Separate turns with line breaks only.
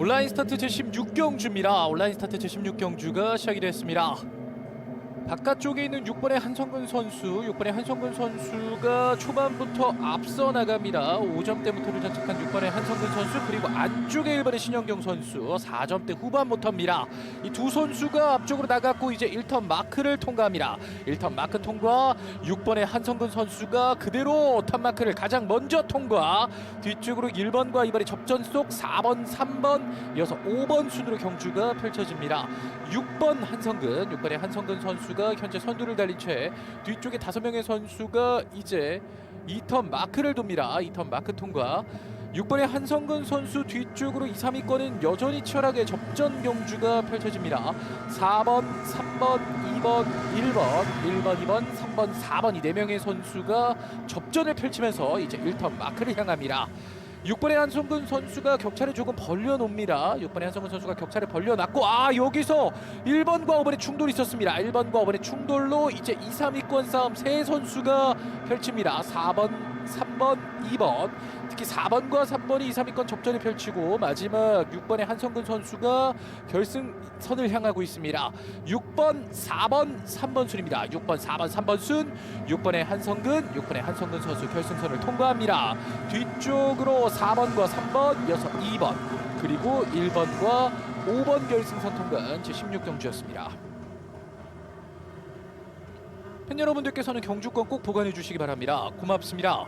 온라인 스타트 제16경주입니다. 온라인 스타트 제16경주가 시작이 됐습니다. 바깥쪽에 있는 6번의 한성근 선수, 6번의 한성근 선수가 초반부터 앞서 나갑니다. 5점대부터를 장착한 6번의 한성근 선수 그리고 안쪽에 1번의 신영경 선수 4점대 후반부터입니다. 이 두 선수가 앞쪽으로 나갔고 이제 1턴 마크를 통과합니다. 1턴 마크 통과 6번의 한성근 선수가 그대로 턴 마크를 가장 먼저 통과 뒤쪽으로 1번과 2번의 접전 속 4번, 3번, 이어서 5번 순으로 경주가 펼쳐집니다. 6번 한성근, 6번의 한성근 선수가 현재 선두를 달린 채 뒤쪽에 5명의 선수가 이제 2턴 마크를 돕니다. 2턴 마크 통과. 6번의 한성근 선수 뒤쪽으로 2, 3위권은 여전히 치열하게 접전 경주가 펼쳐집니다. 4번, 3번, 2번, 1번, 1번, 2번, 3번, 4번 이 4명의 선수가 접전을 펼치면서 이제 1턴 마크를 향합니다. 6번의 한성근 선수가 격차를 조금 벌려놓습니다. 6번의 한성근 선수가 격차를 벌려놨고 아 여기서 1번과 5번의 충돌이 있었습니다. 1번과 5번의 충돌로 이제 2, 3위권 싸움 세 선수가 펼칩니다. 4번, 3번, 2번 특히 4번과 3번이 2, 3위권 접전을 펼치고 마지막 6번의 한성근 선수가 결승선을 향하고 있습니다. 6번, 4번, 3번 순입니다. 6번, 4번, 3번 순 6번의 한성근, 6번의 한성근 선수 결승선을 통과합니다. 뒤쪽으로 4번과 3번, 이어서 2번 그리고 1번과 5번 결승선 통과한 제16경주였습니다. 팬 여러분들께서는 경주권 꼭 보관해 주시기 바랍니다. 고맙습니다.